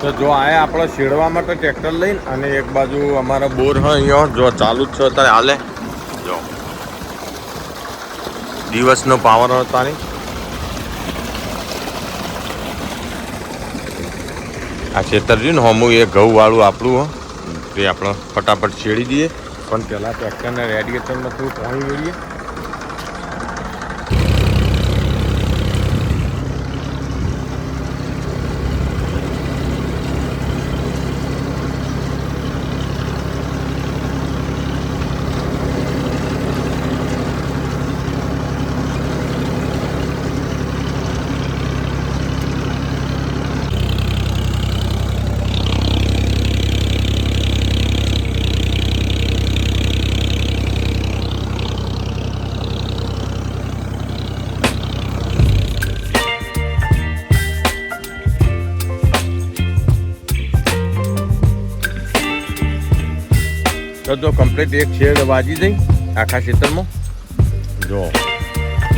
તો જો આ આપણે શેડવા માટે ટ્રેક્ટર લઈને અને એક બાજુ અમારા બોર હોય જો ચાલુ જ છે અત્યારે હાલે. જો. દિવસનો પાવર હતા આ ખેતર રહ્યું ને હમું એ ઘઉં વાળું આપણું, હો. તે આપણે ફટાફટ છેડી દઈએ. પણ પહેલાં ટ્રેક્ટરને રેડિએટરમાં થોડું પાણી મેળવીએ તો જો કમ્પ્લીટ એક શેડ વાજી જઈ આખા ખેતરમાં જો,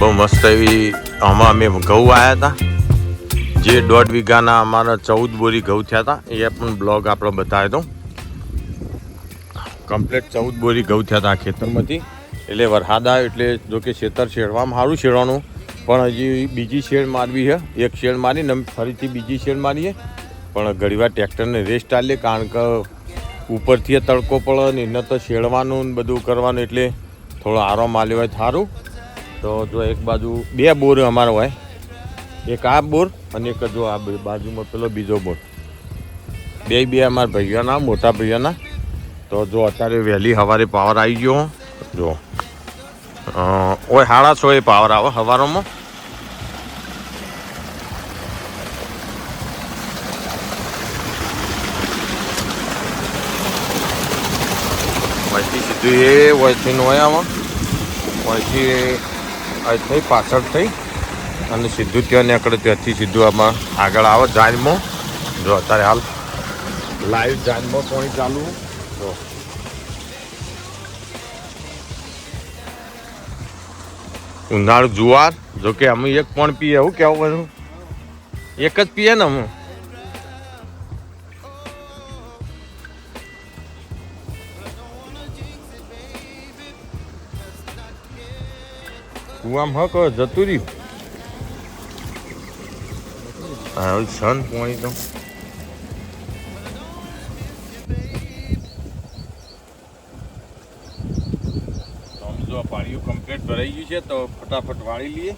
બહુ મસ્ત એવી આમાં અમે ઘઉં આવ્યા હતા. જે દોઢ વીઘાના અમારા ચૌદ બોરી ઘઉં થયા હતા. એ પણ બ્લોગ આપણો બતાવ્યો હતો કમ્પ્લીટ ચૌદ બોરી ઘઉં થયા હતા ખેતરમાંથી. એટલે વરસાદ આવ્યો એટલે જો કે ખેતર શેડવામાં સારું શેડવાનું પણ હજી બીજી શેડ મારવી છે. એક શેડ મારીને ફરીથી બીજી શેડ મારીએ. પણ ઘણીવાર ટ્રેક્ટરને રેસ્ટ આલે કારણ કે ઉપરથી તડકો પડે ને એને તો શેડવાનું ને બધું કરવાનું એટલે થોડો આરામ આલ્યો હોય સારું તો જો એક બાજુ બે બોર અમારો હોય. એક આ બોર અને એક જો આ બાજુમાં પેલો બીજો બોર. બે બે અમારા ભાઈઓના મોટા ભાઈઓના તો જો અત્યારે વહેલી સવારે પાવર આવી ગયો. જો. ઓય સાડા છ એ પાવર આવે સવારોમાં વહીથી સીધું એ વહીથી નોય આવે વહીથી અહીંથી પાછળ થઈ અને સીધું ત્યાં નીકળે, ત્યાંથી સીધું આમાં આગળ આવે. જાનમાં. જો અત્યારે હાલ લાઈવ જાનમાં પાણી ચાલુ. જો. ઉનાળું જુવાર જો કે અમે એક પણ પીએ એવું કેવું બધું? એક જ પીએ ને અમે? કુવામ હક જતું રહ્યું. હવે છન પોણી તો. પાણીઓ કમ્પ્લીટ ભરાઈ ગયું છે, તો ફટાફટ વાળી લઈએ.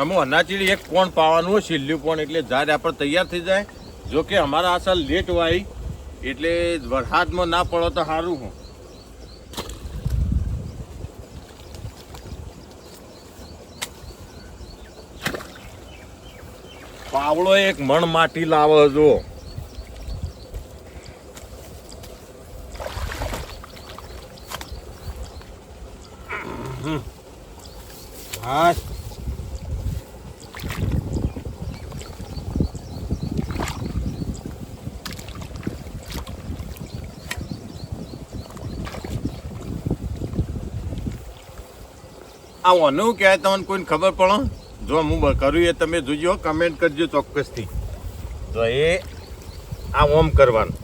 અમે અનાચીડી એક કોણ પાવાનું હોય, છેલ્લું કોણ એટલે જ્યારે આપણે તૈયાર થઈ જાય. જો કે અમારા આ લેટ વાય એટલે વરસાદમાં ના પડો તો સારું હું. પાવળો એક મણ માટી લાવો જો. હા આ ઓનું કહેવાય તમને કોઈને ખબર પડો? જો હું કરું એ તમે જોજો કમેન્ટ કરજો ચોક્કસથી. તો એ આ ઓમ કરવાનું.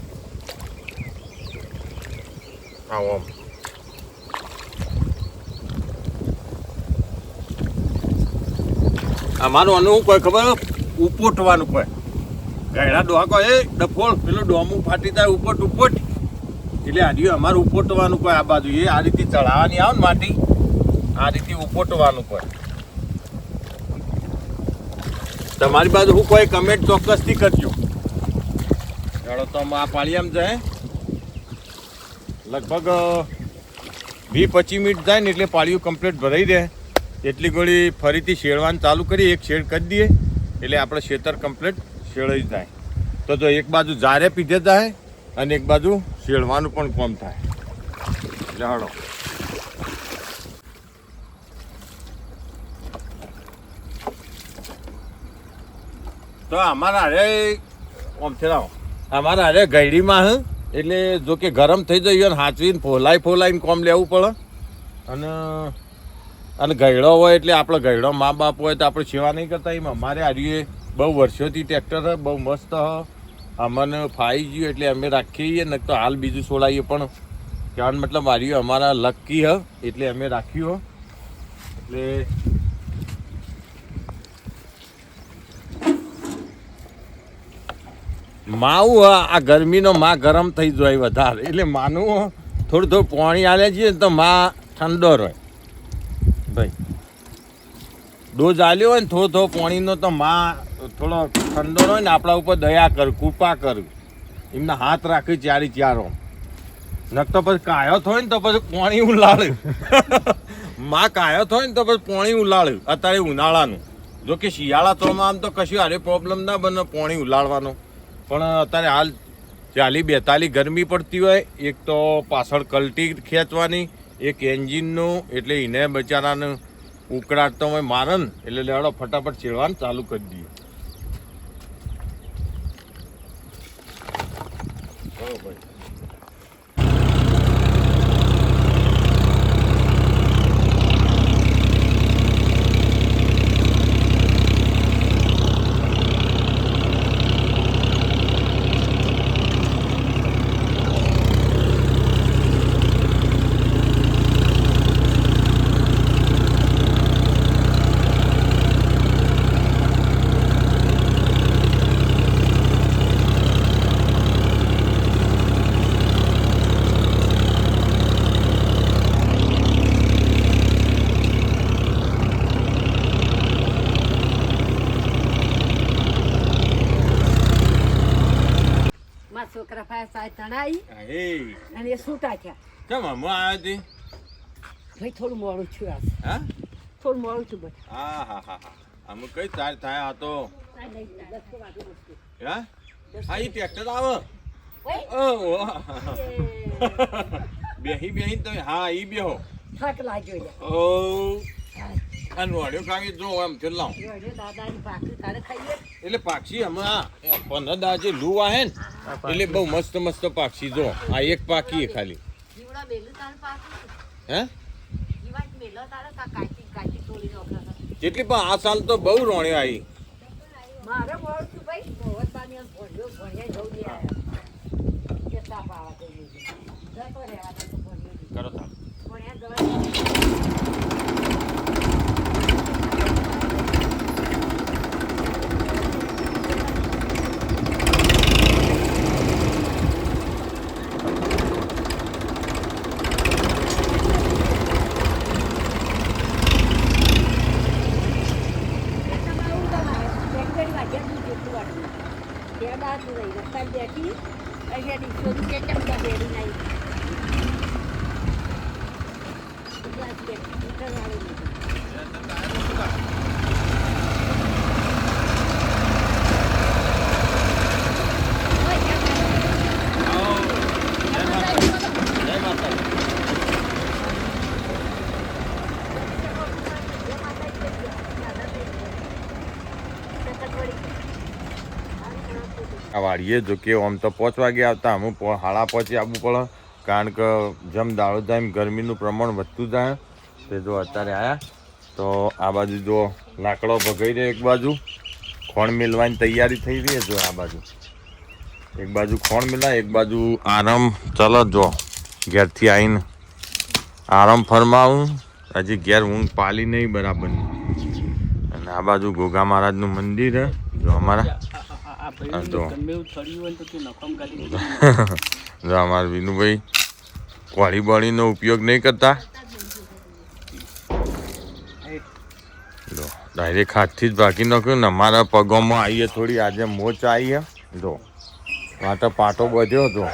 આ ઓમ. અમારું અનુ કોઈ ખબર? ઉપોટવાનું કોઈ. ગયડા ડોહાકો એ ડફોળ, પેલું ડોમું ફાટી જાય ઉપોટ ઉપોટ. એટલે આજે અમારું ઉપોટવાનું કોઈ આ બાજુ. એ આ રીતે ચઢાવવાની આવે ને માટી. આ રીતે ઉપોટવાનું કોઈ તમારી બાજુ હું કોઈ કમેન્ટ ચોક્કસથી કરજો. ચાલો તો આ પાળિયામાં જાય લગભગ વીસ પચીસ મિનિટ જાય ને એટલે પાળીયું કમ્પ્લીટ ભરાઈ રહે એટલી ગોળી ફરીથી શેડવાનું ચાલુ કરી એક શેડ કરી દઈએ એટલે આપણે શેતર કમ્પ્લીટ શેડાઈ જાય. તો જો એક બાજુ જારે પીધે જાય અને એક બાજુ શેડવાનું પણ કોમ થાય. લેહાડો. તો અમારા અરે છે લાવો અમારા અરે ગયડીમાં હ, એટલે જો કે ગરમ થઈ જઈએ ને હાચવીને ફોલાઈ ફોલાઈને કોમ લેવું પડે. અને અને ગયડો હોય એટલે આપણે ગયડો મા બાપ હોય તો આપણે સેવા નહીં કરતા. એમ અમારે આર્યે બહુ વર્ષોથી ટ્રેક્ટર બહુ મસ્ત હ. અમને ફાઈ ગયું એટલે અમે રાખીએ ને તો હાલ બીજું છોડાવીએ પણ. કહેવાનો મતલબ આર્યું અમારા લકી હ, એટલે અમે રાખ્યું એટલે માવું આ ગરમીનો માં ગરમ થઈ જાય વધારે. એટલે માનું થોડું થોડું પાણી આલે છે તો માં ઠંડો રહે. ભાઈ, ડોઝ આલ્યો હોય ને થોડો થોડો પાણીનો તો માં થોડો ઠંડો રહે ને આપણા ઉપર દયા કર, કૃપા કર. એમના હાથ રાખી ચારી ચારો. નક તો પછી કાયો થયો ને તો પછી પાણી ઉલાળ્યું માં કાયો થયો ને તો પછી પાણી ઉલાળ્યું અત્યારે ઉનાળાનું. જો કે શિયાળા ચોમાં આમ તો કશું હારે પ્રોબ્લેમ ના બને, પાણી ઉલાળવાનો. પણ અત્યારે હાલ ચાલી બેતાલી ગરમી પડતી હોય, એક તો પાછળ કલટી ખેંચવાની, એક એન્જિનનું, એટલે એને બચારાને ઉકળાટ તો હોય મારન, એટલે લેવાડો ફટાફટ ચીડવાનું ચાલુ કરી દઈએ. ભાઈ પાસે સાય તણાઈ અને એ છૂટા થયા. કેમ હમણાં આવ્યા હતી? ભાઈ થોડું મોડું છું આ હા? થોડું મોડું છું બધું હા હા હા હા. આમ કઈ તાર થાય આ તો. હા? હા એ ટ્રેક્ટર આવે. ઓહ બેહી બેહી તમે હા એ બેહો. થાક લાગ્યો. ઓ. અને વડ્યો ખાવી જો એમ કેટલા એટલે પાક્ષી હમણાં પંદર દાજે લૂ આહે ને એટલે બહુ મસ્ત મસ્ત પાક્ષી જો આ એક પાકી ખાલી. હે? જેટલી પણ આ સાલ તો બહુ રોણી આવી મારે ભાઈ મોહન બાની આમ ભણ્યો ભણ્યા જવું નહીં આયા કે તાપ આવા જોઈએ છે. જતો રહેવાના તો ભણ્યો નહીં. કરો તાર ભણ્યા જવાય જય માતાજી આ વાળીએ. જો કે આમ તો પાંચ વાગે આવતા. અમે હાળા પાંચે આવવું પડે. કારણ કે જેમ દાડો થાય એમ ગરમીનું પ્રમાણ વધતું જાય. તે જો અત્યારે આવ્યા તો આ બાજુ જો લાકડો ભગાઈ રહ્યો એક બાજુ ખોણ મિલવાની તૈયારી થઈ રહી જો આ બાજુ. એક બાજુ ખોણ મિલાય, એક બાજુ આરામ ચાલો જો ઘેરથી આવીને આરામ ફરમાવું. હજી ઘેર ઊંઘ પાલી નહીં બરાબરની. અને આ બાજુ ગોગા મહારાજનું મંદિર જો અમારા. જો અમારા વિનુભાઈ કોળી બોળીનો ઉપયોગ નહીં કરતા. જો ડાયરેક્ટ હાથથી જ ભાગી નાખ્યું ને અમારા પગોમાં આવીએ થોડી આજે મોચ આવી જો માટે પાટો બધ્યો હતો.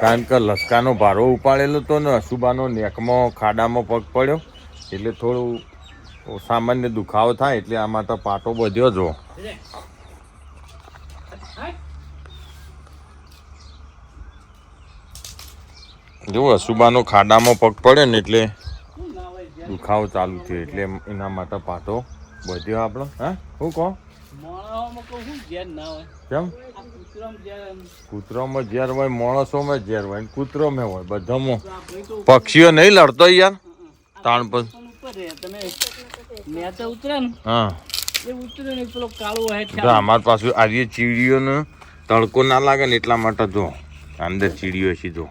કારણ કે લસકાનો ભારો ઉપાડેલો હતો ને અશુબાનો નેકમાં ખાડામાં પગ પડ્યો એટલે થોડું સામાન્ય દુખાવો થાય એટલે આમાં તો પાટો બધ્યો જો. જો અસુબાનો ખાડામાં પગ પડે ને એટલે દુખાવો ચાલુ થયો એટલે એના માટે પાટો બધ્યો આપણો. હા? શું કહો? કેમ? કૂતરામાં ઝેર હોય, માણસોમાં ઝેર હોય કૂતરોમાં હોય, બધામાં. પક્ષીઓ નહીં લડતો યાર. તાણ પર. મેં તો ઉતરે ને. હા. એ ઉતરે ને પેલો કાળો હોય તો અમાર પાછું આજે ચીડીઓને તડકો ના લાગે ને એટલા માટે જો અંદર ચીડીઓ છે જો.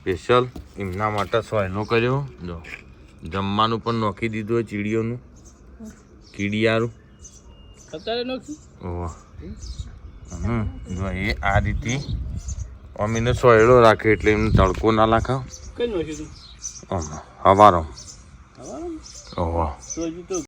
સ્પેશિયલ એમના માટે સોયનો કર્યો. જો જમવાનું પણ નોખી દીધું ચીડીઓનું. કીડિયારું. અત્યારે નોખી? ઓહ. જો એ આ રીતે અમીને સોયડો રાખે એટલે એમને તડકો ના લાગે. કઈ નોખી હવારો. હવા ઓહ તો હજુ તો